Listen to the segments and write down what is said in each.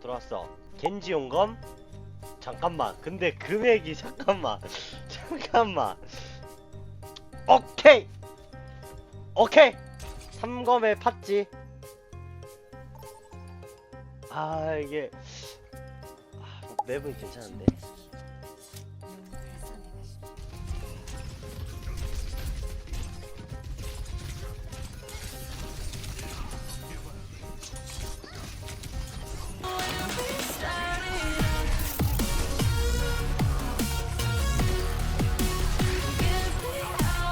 들어왔어. 겐지 용검? 잠깐만. 근데 금액이 잠깐만. 잠깐만. 오케이! 오케이! 3검에 팠지. 아 이게 아, 맵은 괜찮은데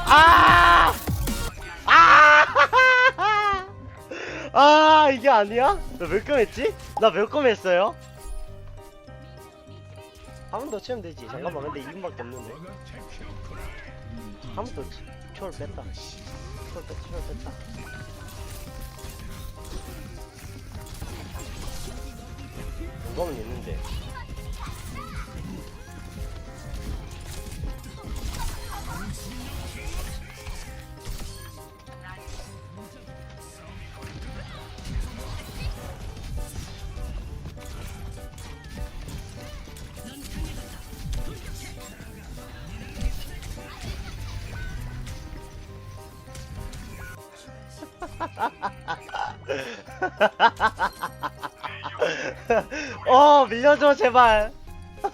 아! 아! 아, 이게 아니야? 나몇검 했지? 나몇검 했어요? 한 번 더 치면 되지. 잠깐만, 근데 2분밖에 없는데. 한 번 더 치. 초월 뺐다. 초월 뺐다, 초월 뺐다. 이거는 있는데. 어, 밀려줘, 제발. 어,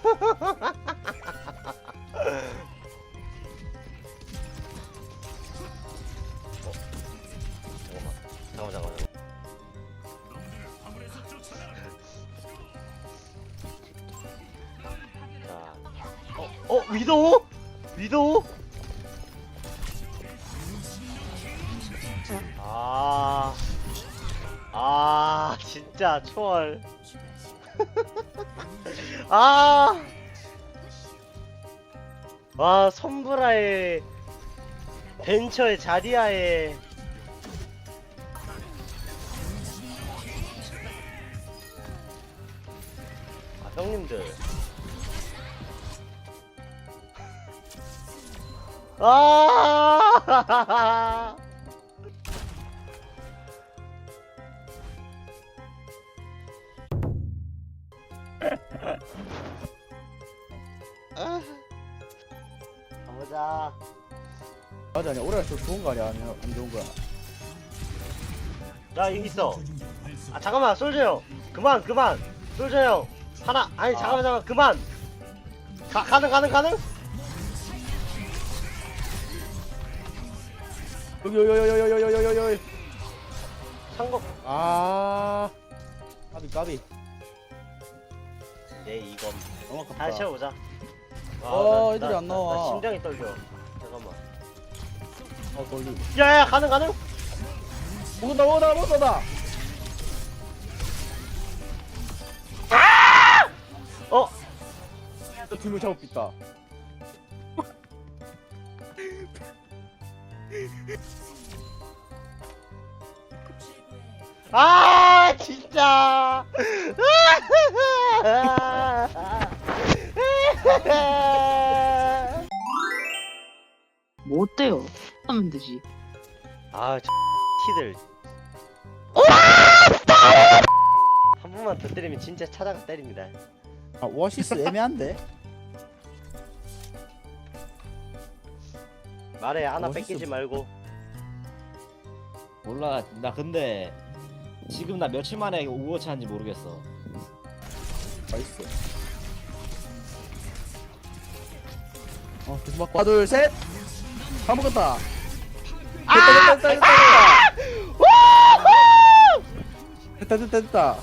잠깐만, 잠깐만, 잠깐만. 자, 어, 어, 위도우? 위도우? 아, 진짜 초월. 아, 와, 선브라의 벤처의 자리아의 아, 형님들. 아! 가보자. 맞아, 아니 오래할수록 좋은 거 아니야? 아니야, 안 좋은 거야. 나 여기 있어. 아 잠깐만, 솔저 형. 그만, 그만. 솔저 형. 하나. 아니 잠깐만, 잠깐만. 그만. 가, 가능, 가능, 가능. 여기 여기 여기 여기 여기 여기 여기. 상금. 아. 까비 까비. 네, 이건. 너무 아깝다 다시 해보자. 아, 어, 나- 애들이 나- 안 나- 나와. 나 심장이 떨려. 잠깐만. 어 걸리고 야, 야, 가능, 가능? 먹는다 먹는다 먹는다 어, 두명 잡고 있다 아, 진짜. 뭐 어때요? 하면 되지. 아, 저 티들. 한 번만 더 때리면 진짜 찾아가 때립니다. 아 오아시스 애매한데 말해 하나 멋있어. 뺏기지 말고. 몰라 나 근데 지금 나 며칠 만에 오버워치 한지 모르겠어 나이스 어 계속 맞고 하나 둘셋다 먹었다. 됐다 됐다 됐다 됐다 됐다. 됐다 됐다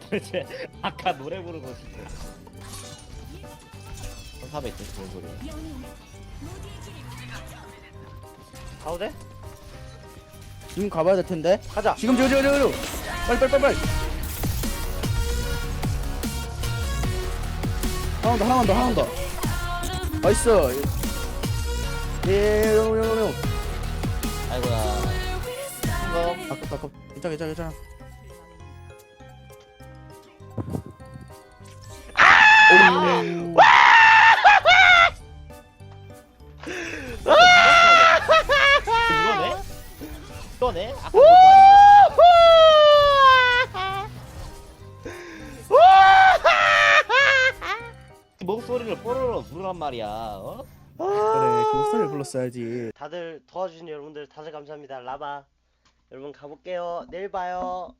도대체 아까 노래 부르고 싶어 1400 됐어 뭔 소리야 가도 돼? 지금 가봐야 될 텐데. 가자. 지금 저저 저저 빨리 빨리 빨리 빨리 하나 더 하나 더 하나 더. 나이스. 예 영웅 영웅 영웅 아이고야. 아깝다 아깝다 괜찮아 괜찮아 괜찮아. 오. 이거네? 떠네? 아까 목소리를 뽀로로 부르란 말이야. 어? 그래 그 목소리를 불렀어야지 다들 도와주신 여러분들 다들 감사합니다 라바 여러분 가볼게요 내일 봐요